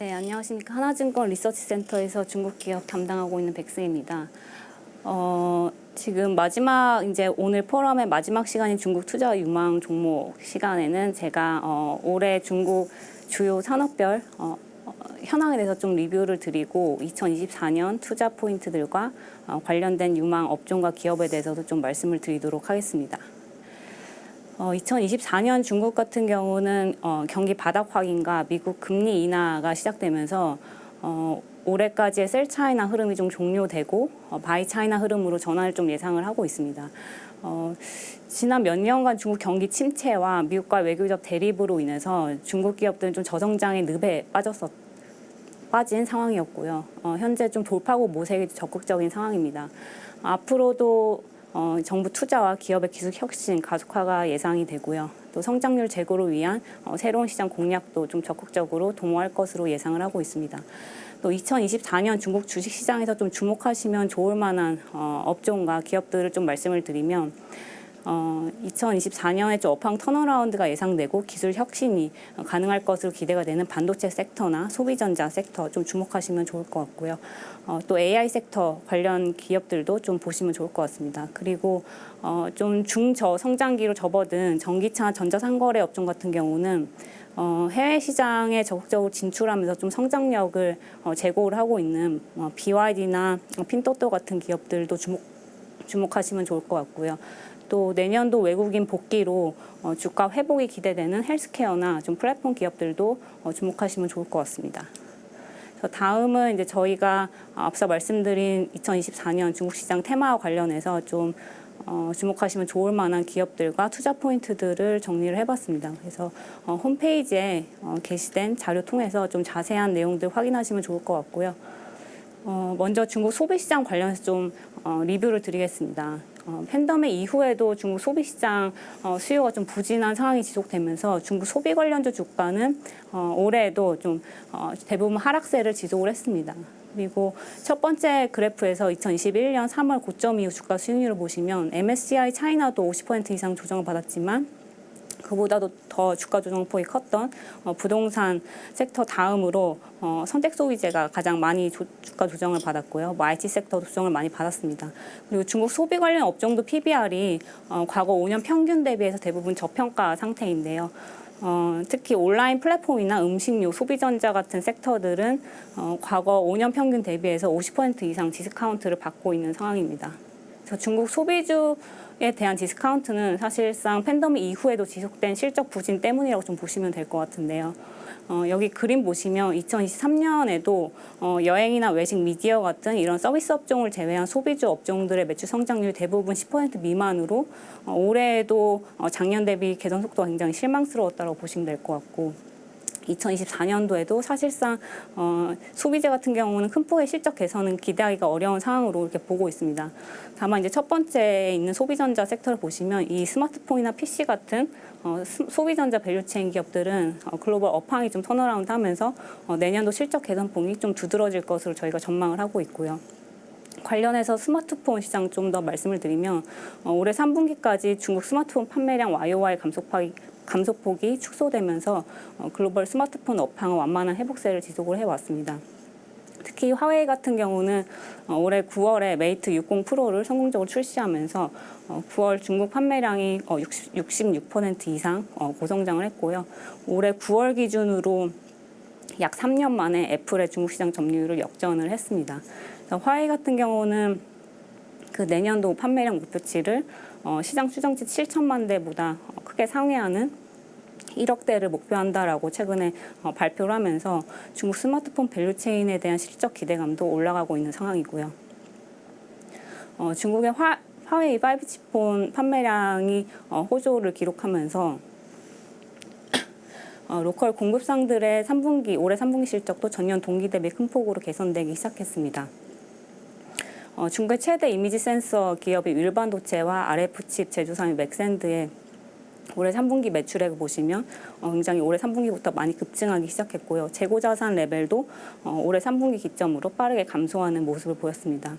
네, 안녕하십니까. 하나증권 리서치센터에서 중국 기업 담당하고 있는 백승입니다. 어, 지금 마지막 이제 오늘 포럼의 마지막 시간인 중국 투자 유망 종목 시간에는 제가 어, 올해 중국 주요 산업별 어, 어, 현황에 대해서 좀 리뷰를 드리고 2024년 투자 포인트들과 어, 관련된 유망 업종과 기업에 대해서도 좀 말씀을 드리도록 하겠습니다. 어, 2024년 중국 같은 경우는 어, 경기 바닥 확인과 미국 금리 인하가 시작되면서 어, 올해까지의 셀 차이나 흐름이 좀 종료되고 어, 바이 차이나 흐름으로 전환을 좀 예상을 하고 있습니다. 어, 지난 몇 년간 중국 경기 침체와 미국과 외교적 대립으로 인해서 중국 기업들은 좀 저성장의 늪에 빠졌었. 빠진 상황이었고요. 어, 현재 좀 돌파구 모색이 적극적인 상황입니다. 앞으로도 어, 정부 투자와 기업의 기술 혁신 가속화가 예상이 되고요. 또 성장률 제고를 위한 어, 새로운 시장 공략도 좀 적극적으로 도모할 것으로 예상을 하고 있습니다. 또 2024년 중국 주식 시장에서 좀 주목하시면 좋을 만한 어, 업종과 기업들을 좀 말씀을 드리면 어, 2024년에 좀 업황 턴어라운드가 예상되고 기술 혁신이 가능할 것으로 기대가 되는 반도체 섹터나 소비전자 섹터 좀 주목하시면 좋을 것 같고요. 어, 또 AI 섹터 관련 기업들도 좀 보시면 좋을 것 같습니다. 그리고 어, 좀 중저 성장기로 접어든 전기차 전자상거래 업종 같은 경우는 어, 해외 시장에 적극적으로 진출하면서 좀 성장력을 어, 제고를 하고 있는 어, BYD나 핀토토 같은 기업들도 주목 주목하시면 좋을 것 같고요. 또 내년도 외국인 복귀로 어, 주가 회복이 기대되는 헬스케어나 좀 플랫폼 기업들도 어, 주목하시면 좋을 것 같습니다. 저 다음은 이제 저희가 앞서 말씀드린 2024년 중국 시장 테마와 관련해서 좀 어, 주목하시면 좋을 만한 기업들과 투자 포인트들을 정리를 해봤습니다. 그래서 어, 홈페이지에 어, 게시된 자료 통해서 좀 자세한 내용들 확인하시면 좋을 것 같고요. 어, 먼저 중국 소비시장 관련해서 좀 어, 리뷰를 드리겠습니다. 어, 팬데믹 이후에도 중국 소비 시장 어, 수요가 좀 부진한 상황이 지속되면서 중국 소비 관련주 주가는 어, 올해에도 좀 어, 대부분 하락세를 지속을 했습니다. 그리고 첫 번째 그래프에서 2021년 3월 고점 이후 주가 수익률을 보시면 MSCI 차이나도 50% 이상 조정을 받았지만 그보다도 더 주가 조정폭이 컸던 어, 부동산 섹터 다음으로 어, 선택 소비재가 가장 많이 조- 주가 조정을 받았고요. 뭐 IT 섹터도 조정을 많이 받았습니다. 그리고 중국 소비 관련 업종도 PBR이 어, 과거 5년 평균 대비해서 대부분 저평가 상태인데요. 어, 특히 온라인 플랫폼이나 음식료, 소비전자 같은 섹터들은 어, 과거 5년 평균 대비해서 50% 이상 디스카운트를 받고 있는 상황입니다. 그래서 중국 소비주 에 대한 디스카운트는 사실상 팬데믹 이후에도 지속된 실적 부진 때문이라고 좀 보시면 될 것 같은데요. 어, 여기 그림 보시면 2023년에도 어, 여행이나 외식, 미디어 같은 이런 서비스 업종을 제외한 소비주 업종들의 매출 성장률이 대부분 10% 미만으로 어, 올해에도 어, 작년 대비 개선 속도가 굉장히 실망스러웠다고 보시면 될 것 같고 2024년도에도 사실상 어, 소비재 같은 경우는 큰 폭의 실적 개선은 기대하기가 어려운 상황으로 이렇게 보고 있습니다. 다만 이제 첫 번째에 있는 소비전자 섹터를 보시면 이 스마트폰이나 PC 같은 어, 스- 소비전자 밸류체인 기업들은 어, 글로벌 업황이 좀 턴어라운드 하면서 어, 내년도 실적 개선폭이 좀 두드러질 것으로 저희가 전망을 하고 있고요. 관련해서 스마트폰 시장 좀 더 말씀을 드리면 어, 올해 3분기까지 중국 스마트폰 판매량 YOY 감소폭이, 감소폭이 축소되면서 어, 글로벌 스마트폰 업황은 완만한 회복세를 지속을 해왔습니다. 특히 화웨이 같은 경우는 어, 올해 9월에 메이트 60 프로를 성공적으로 출시하면서 어, 9월 중국 판매량이 어, 60, 66% 이상 어, 고성장을 했고요. 올해 9월 기준으로 약 3년 만에 애플의 중국 시장 점유율을 역전을 했습니다. 화웨이 같은 경우는 그 내년도 판매량 목표치를 어, 시장 추정치 7천만 대보다 어, 크게 상회하는 1억 대를 목표한다라고 최근에 어, 발표를 하면서 중국 스마트폰 밸류체인에 대한 실적 기대감도 올라가고 있는 상황이고요. 어, 중국의 화, 화웨이 5G 폰 판매량이 어, 호조를 기록하면서 어, 로컬 공급상들의 3분기 올해 3분기 실적도 전년 동기 대비 큰 폭으로 개선되기 시작했습니다. 어, 중국의 최대 이미지 센서 기업이 일반도체와 RF칩 제조사인 맥센드의 올해 3분기 매출액을 보시면 어, 굉장히 올해 3분기부터 많이 급증하기 시작했고요. 재고 자산 레벨도 어, 올해 3분기 기점으로 빠르게 감소하는 모습을 보였습니다.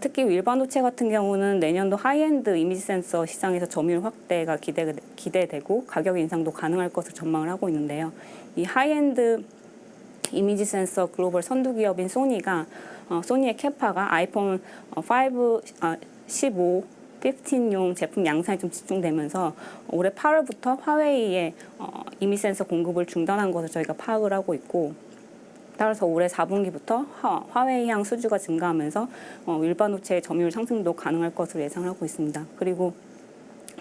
특히 일반도체 같은 경우는 내년도 하이엔드 이미지 센서 시장에서 점유율 확대가 기대, 기대되고 가격 인상도 가능할 것을 전망을 하고 있는데요. 이 하이엔드 이미지 센서 글로벌 선두 기업인 소니가 어, 소니의 캐파가 아이폰 어, 5, 아, 15, 15용 제품 양산에 좀 집중되면서 올해 8월부터 화웨이의 어, 이미지 센서 공급을 중단한 것을 저희가 파악을 하고 있고 따라서 올해 4분기부터 화, 화웨이향 수주가 증가하면서 어, 일반 업체의 점유율 상승도 가능할 것으로 예상하고 있습니다. 그리고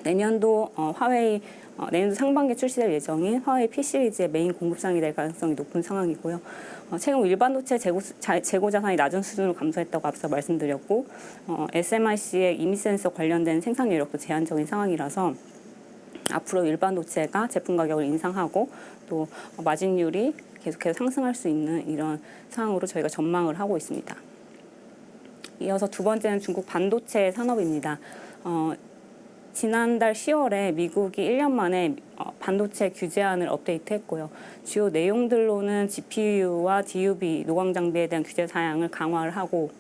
내년도 어, 화웨이 어, 내년도 상반기에 출시될 예정인 화웨이 P 시리즈의 메인 공급상이 될 가능성이 높은 상황이고요. 어, 최근 일반 도체 재고, 자, 재고 자산이 낮은 수준으로 감소했다고 앞서 말씀드렸고 어, SMIC의 이미 센서 관련된 생산 여력도 제한적인 상황이라서 앞으로 일반 도체가 제품 가격을 인상하고 또 마진율이 계속해서 상승할 수 있는 이런 상황으로 저희가 전망을 하고 있습니다. 이어서 두 번째는 중국 반도체 산업입니다. 어, 지난달 10월에 미국이 1년 만에 어, 반도체 규제안을 업데이트했고요. 주요 내용들로는 GPU와 DUV 노광 장비에 대한 규제 사양을 강화를 하고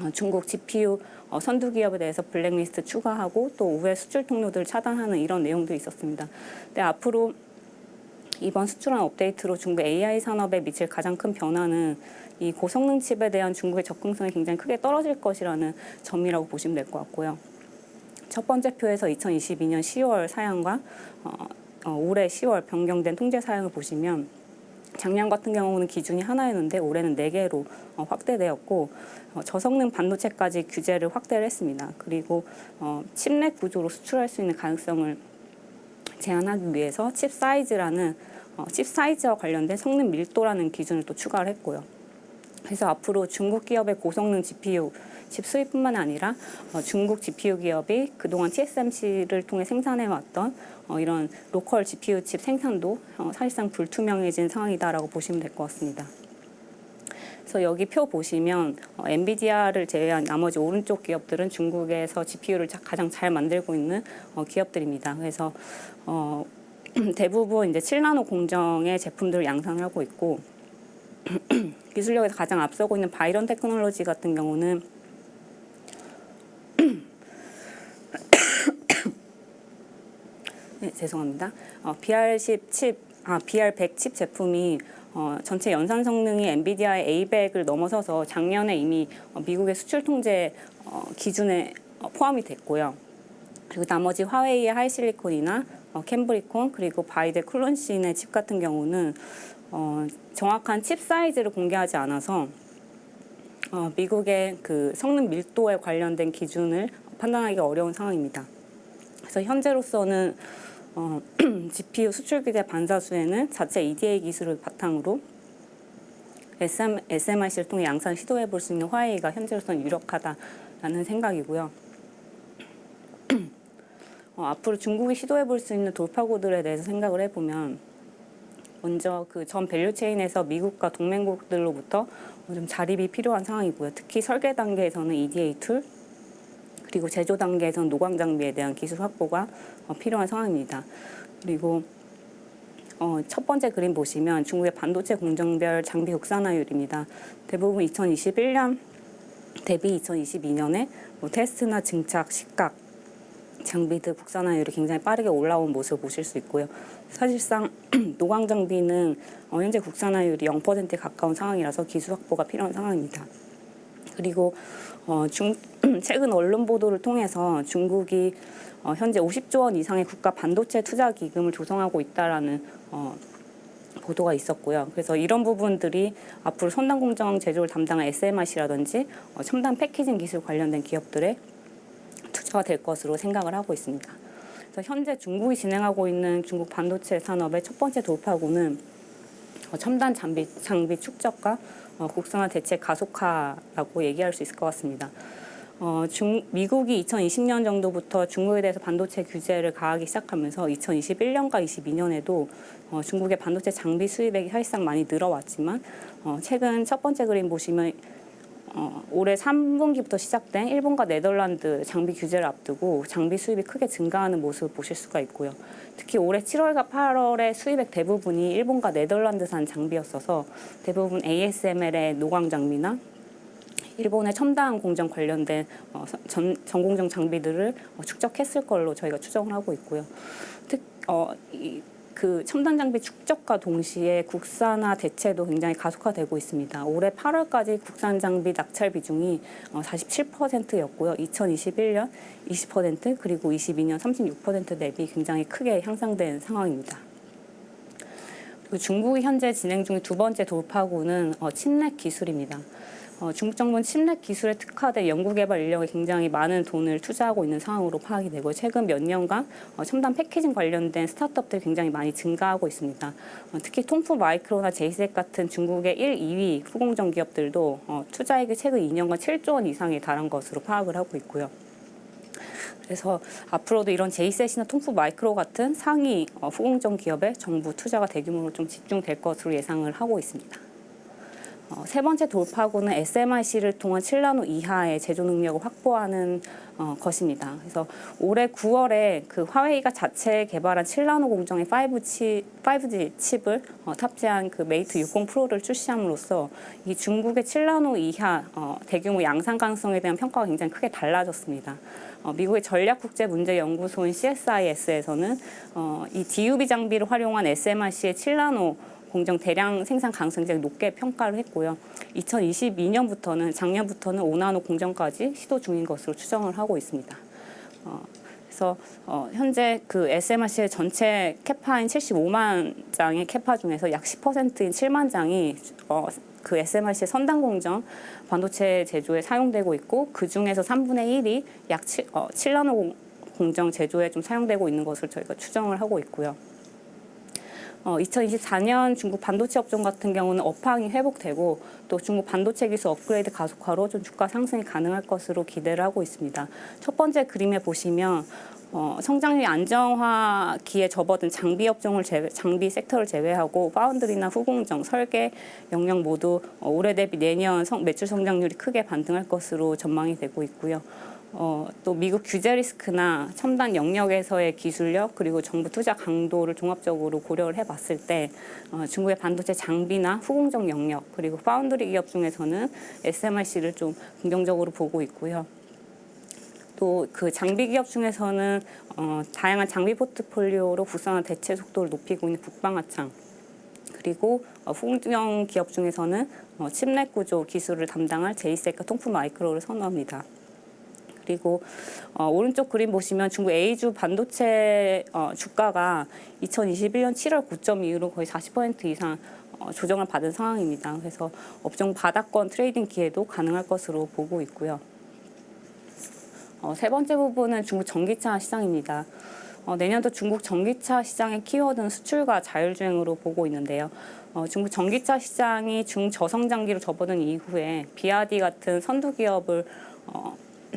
어, 중국 GPU 어, 선두 기업에 대해서 블랙리스트 추가하고 또 우회 수출 통로들을 차단하는 이런 내용도 있었습니다. 근데 앞으로 이번 수출안 업데이트로 중국 AI 산업에 미칠 가장 큰 변화는 이 고성능 칩에 대한 중국의 접근성이 굉장히 크게 떨어질 것이라는 점이라고 보시면 될 것 같고요. 첫 번째 표에서 2022년 10월 사양과 어, 어, 올해 10월 변경된 통제 사양을 보시면 작년 같은 경우는 기준이 하나였는데 올해는 네 개로 어, 확대되었고 어, 저성능 반도체까지 규제를 확대를 했습니다. 그리고 어, 칩넷 구조로 수출할 수 있는 가능성을 제한하기 위해서 칩 사이즈라는 어, 칩 사이즈와 관련된 성능 밀도라는 기준을 또 추가를 했고요. 그래서 앞으로 중국 기업의 고성능 GPU 칩 수입뿐만 아니라 어, 중국 GPU 기업이 그동안 TSMC를 통해 생산해왔던 어, 이런 로컬 GPU 칩 생산도 어, 사실상 불투명해진 상황이다라고 보시면 될 것 같습니다. 그래서 여기 표 보시면 어, 엔비디아를 제외한 나머지 오른쪽 기업들은 중국에서 GPU를 가장 잘 만들고 있는 어, 기업들입니다. 그래서 어, 대부분 이제 7나노 공정의 제품들을 양산을 하고 있고 기술력에서 가장 앞서고 있는 바이런 테크놀로지 같은 경우는 죄송합니다. 어, BR10 칩, 아, BR100 칩 제품이 어, 전체 연산 성능이 엔비디아의 A100을 넘어서서 작년에 이미 어, 미국의 수출 통제 어, 기준에 어, 포함이 됐고요. 그리고 나머지 화웨이의 하이실리콘이나 어, 캠브리콘 그리고 바이델 클론신의 칩 같은 경우는 어, 정확한 칩 사이즈를 공개하지 않아서 어, 미국의 그 성능 밀도에 관련된 기준을 판단하기가 어려운 상황입니다. 그래서 현재로서는 어, GPU 수출 규제 반사수에는 자체 EDA 기술을 바탕으로 SM, SMIC를 통해 양산 시도해 볼 수 있는 화웨이가 현재로서는 유력하다라는 생각이고요. 어, 앞으로 중국이 시도해 볼 수 있는 돌파구들에 대해서 생각을 해보면 먼저 그 전 밸류 체인에서 미국과 동맹국들로부터 좀 자립이 필요한 상황이고요. 특히 설계 단계에서는 EDA 툴 그리고 제조 단계에서는 노광 장비에 대한 기술 확보가 어, 필요한 상황입니다. 그리고 어, 첫 번째 그림 보시면 중국의 반도체 공정별 장비 국산화율입니다. 대부분 2021년 대비 2022년에 뭐 테스트나 증착, 식각 장비들 국산화율이 굉장히 빠르게 올라온 모습을 보실 수 있고요. 사실상 노광 장비는 어, 현재 국산화율이 0%에 가까운 상황이라서 기술 확보가 필요한 상황입니다. 그리고 어, 중, 최근 언론 보도를 통해서 중국이 어, 현재 50조 원 이상의 국가 반도체 투자 기금을 조성하고 있다라는 어, 보도가 있었고요. 그래서 이런 부분들이 앞으로 선단 공정 제조를 담당한 SMIC라든지 어, 첨단 패키징 기술 관련된 기업들의 투자가 될 것으로 생각을 하고 있습니다. 그래서 현재 중국이 진행하고 있는 중국 반도체 산업의 첫 번째 돌파구는 어, 첨단 장비, 장비 축적과 어, 국산화 대책 가속화라고 얘기할 수 있을 것 같습니다. 어, 중, 미국이 2020년 정도부터 중국에 대해서 반도체 규제를 가하기 시작하면서 2021년과 22년에도 어, 중국의 반도체 장비 수입액이 사실상 많이 늘어왔지만 어, 최근 첫 번째 그림 보시면 어, 올해 3분기부터 시작된 일본과 네덜란드 장비 규제를 앞두고 장비 수입이 크게 증가하는 모습을 보실 수가 있고요. 특히 올해 7월과 8월의 수입액 대부분이 일본과 네덜란드산 장비였어서 대부분 ASML의 노광 장비나 일본의 첨단 공정 관련된 어, 전, 전공정 장비들을 어, 축적했을 걸로 저희가 추정을 하고 있고요. 특, 어, 이, 그 첨단 장비 축적과 동시에 국산화 대체도 굉장히 가속화되고 있습니다. 올해 8월까지 국산 장비 낙찰 비중이 어, 47%였고요. 2021년 20% 그리고 22년 36% 대비 굉장히 크게 향상된 상황입니다. 그리고 중국이 현재 진행 중인 두 번째 돌파구는 어, 침랩 기술입니다. 어, 중국 정부는 침랩 기술에 특화된 연구개발 인력에 굉장히 많은 돈을 투자하고 있는 상황으로 파악이 되고 최근 몇 년간 어, 첨단 패키징 관련된 스타트업들이 굉장히 많이 증가하고 있습니다. 어, 특히 통프 마이크로나 제이색 같은 중국의 1, 2위 후공정 기업들도 어, 투자액이 최근 2년간 7조 원 이상에 달한 것으로 파악을 하고 있고요. 그래서 앞으로도 이런 제이셋이나 통프 마이크로 같은 상위 어, 후공정 기업에 정부 투자가 대규모로 좀 집중될 것으로 예상을 하고 있습니다. 어, 세 번째 돌파구는 SMIC를 통한 7나노 이하의 제조 능력을 확보하는 어, 것입니다. 그래서 올해 9월에 그 화웨이가 자체 개발한 7나노 공정의 5G, 5G 칩을 어, 탑재한 그 메이트 60 프로를 출시함으로써 이 중국의 7나노 이하 어, 대규모 양산 가능성에 대한 평가가 굉장히 크게 달라졌습니다. 어, 미국의 전략국제문제연구소인 CSIS에서는 어, 이 DUV 장비를 활용한 SMRC의 7나노 공정 대량 생산 가능성이 굉장히 높게 평가를 했고요. 2022년부터는 작년부터는 5나노 공정까지 시도 중인 것으로 추정을 하고 있습니다. 어, 그래서 어, 현재 그 SMRC의 전체 캐파인 75만 장의 캐파 중에서 약 10%인 7만 장이 어, 그 SMRC의 선단 공정 반도체 제조에 사용되고 있고 그 중에서 3분의 1이 약 7, 어, 7나노 공- 공정 제조에 좀 사용되고 있는 것을 저희가 추정을 하고 있고요. 어, 2024년 중국 반도체 업종 같은 경우는 업황이 회복되고 또 중국 반도체 기술 업그레이드 가속화로 좀 주가 상승이 가능할 것으로 기대를 하고 있습니다. 첫 번째 그림에 보시면 어, 성장률이 안정화기에 접어든 장비 업종을 제외, 장비 섹터를 제외하고 파운드리나 후공정, 설계 영역 모두 어, 올해 대비 내년 성, 매출 성장률이 크게 반등할 것으로 전망이 되고 있고요. 어, 또 미국 규제 리스크나 첨단 영역에서의 기술력 그리고 정부 투자 강도를 종합적으로 고려를 해봤을 때 어, 중국의 반도체 장비나 후공정 영역 그리고 파운드리 기업 중에서는 SMRC를 좀 긍정적으로 보고 있고요. 또 그 장비 기업 중에서는 어, 다양한 장비 포트폴리오로 국산화 대체 속도를 높이고 있는 북방화창 그리고 어, 후공정 기업 중에서는 어, 칩넷 구조 기술을 담당할 제이셀과 통프 마이크로를 선호합니다. 그리고 어, 오른쪽 그림 보시면 중국 A주 반도체 어, 주가가 2021년 7월 고점 이후로 거의 40% 이상 어, 조정을 받은 상황입니다. 그래서 업종 바닥권 트레이딩 기회도 가능할 것으로 보고 있고요. 어, 세 번째 부분은 중국 전기차 시장입니다. 어, 내년도 중국 전기차 시장의 키워드는 수출과 자율주행으로 보고 있는데요. 어, 중국 전기차 시장이 중저성장기로 접어든 이후에 비아디 같은 선두 기업을 어,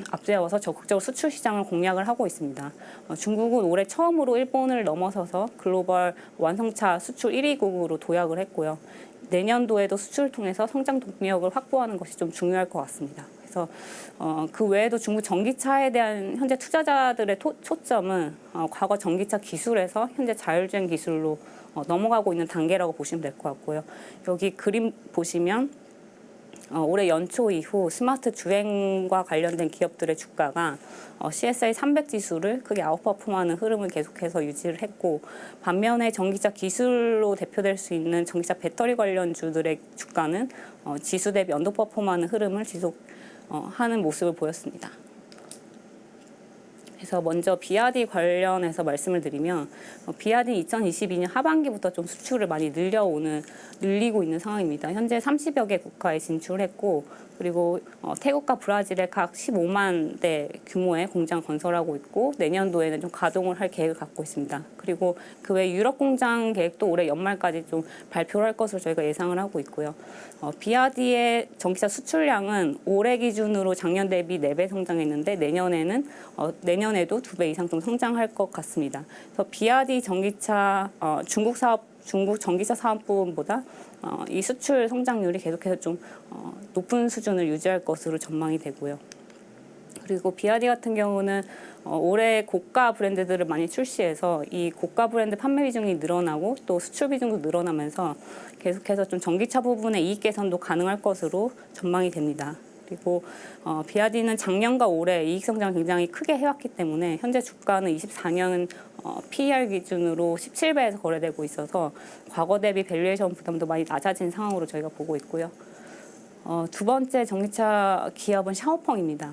앞세워서 적극적으로 수출 시장을 공략을 하고 있습니다. 어, 중국은 올해 처음으로 일본을 넘어서서 글로벌 완성차 수출 1위국으로 도약을 했고요. 내년도에도 수출을 통해서 성장 동력을 확보하는 것이 좀 중요할 것 같습니다. 그래서 어, 그 외에도 중국 전기차에 대한 현재 투자자들의 토- 초점은 어, 과거 전기차 기술에서 현재 자율주행 기술로 어, 넘어가고 있는 단계라고 보시면 될 것 같고요. 여기 그림 보시면 어, 올해 연초 이후 스마트 주행과 관련된 기업들의 주가가 어, CSI 300 지수를 크게 아웃퍼폼하는 흐름을 계속해서 유지를 했고 반면에 전기차 기술로 대표될 수 있는 전기차 배터리 관련 주들의 주가는 어, 지수 대비 언더퍼폼하는 흐름을 지속 하는 모습을 보였습니다. 그래서 먼저 비아디 관련해서 말씀을 드리면 어, 비아디 2022년 하반기부터 좀 수출을 많이 늘려오는 늘리고 있는 상황입니다. 현재 30여 개 국가에 진출했고 그리고 어, 태국과 브라질에 각 15만 대 규모의 공장 건설하고 있고 내년도에는 좀 가동을 할 계획을 갖고 있습니다. 그리고 그 외 유럽 공장 계획도 올해 연말까지 좀 발표를 할 것으로 저희가 예상을 하고 있고요. 어, 비아디의 전기차 수출량은 올해 기준으로 작년 대비 4배 성장했는데 내년에는 어, 내년에도 2배 이상 좀 성장할 것 같습니다. 그래서 비아디 전기차 어, 중국 사업 중국 전기차 사업 부분보다 어, 이 수출 성장률이 계속해서 좀 어, 높은 수준을 유지할 것으로 전망이 되고요. 그리고 비아디 같은 경우는 어, 올해 고가 브랜드들을 많이 출시해서 이 고가 브랜드 판매 비중이 늘어나고 또 수출 비중도 늘어나면서 계속해서 좀 전기차 부분의 이익 개선도 가능할 것으로 전망이 됩니다. 그리고 어, 비아디는 작년과 올해 이익 성장 굉장히 크게 해왔기 때문에 현재 주가는 24년은 어, PER 기준으로 17배에서 거래되고 있어서 과거 대비 밸류에이션 부담도 많이 낮아진 상황으로 저희가 보고 있고요. 어, 두 번째 전기차 기업은 샤오펑입니다.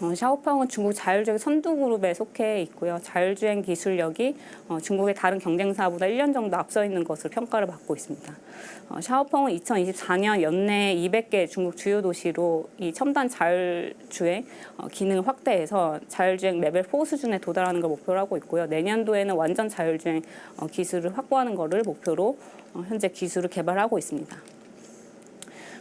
어, 샤오펑은 중국 자율주행 선두그룹에 속해 있고요. 자율주행 기술력이 어, 중국의 다른 경쟁사보다 1년 정도 앞서 있는 것으로 평가를 받고 있습니다. 어, 샤오펑은 2024년 연내 200개 중국 주요 도시로 이 첨단 자율주행 어, 기능을 확대해서 자율주행 레벨 4 수준에 도달하는 걸 목표로 하고 있고요. 내년도에는 완전 자율주행 어, 기술을 확보하는 것을 목표로 어, 현재 기술을 개발하고 있습니다.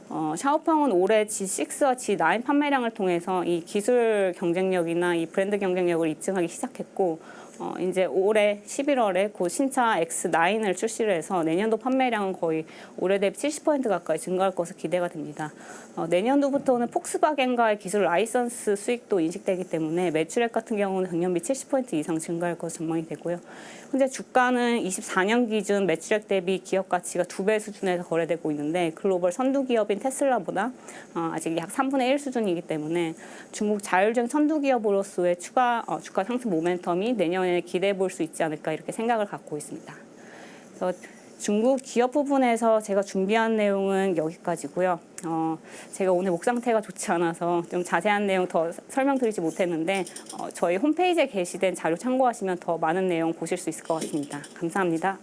어, 샤오펑은 올해 G6와 G9 판매량을 통해서 이 기술 경쟁력이나 이 브랜드 경쟁력을 입증하기 시작했고 어, 이제 올해 11월에 곧 신차 X9을 출시를 해서 내년도 판매량은 거의 올해 대비 70% 가까이 증가할 것으로 기대가 됩니다. 어, 내년도부터는 폭스바겐과의 기술 라이선스 수익도 인식되기 때문에 매출액 같은 경우는 작년 비 70% 이상 증가할 것으로 전망이 되고요. 현재 주가는 24년 기준 매출액 대비 기업 가치가 두 배 수준에서 거래되고 있는데 글로벌 선두 기업인 테슬라보다 어, 아직 약 3분의 1 수준이기 때문에 중국 자율주행 선두 기업으로서의 추가 어, 주가 상승 모멘텀이 내년 에 기대해 볼 수 있지 않을까 이렇게 생각을 갖고 있습니다. 그래서 중국 기업 부분에서 제가 준비한 내용은 여기까지고요. 어, 제가 오늘 목 상태가 좋지 않아서 좀 자세한 내용 더 설명드리지 못했는데 어, 저희 홈페이지에 게시된 자료 참고하시면 더 많은 내용 보실 수 있을 것 같습니다. 감사합니다.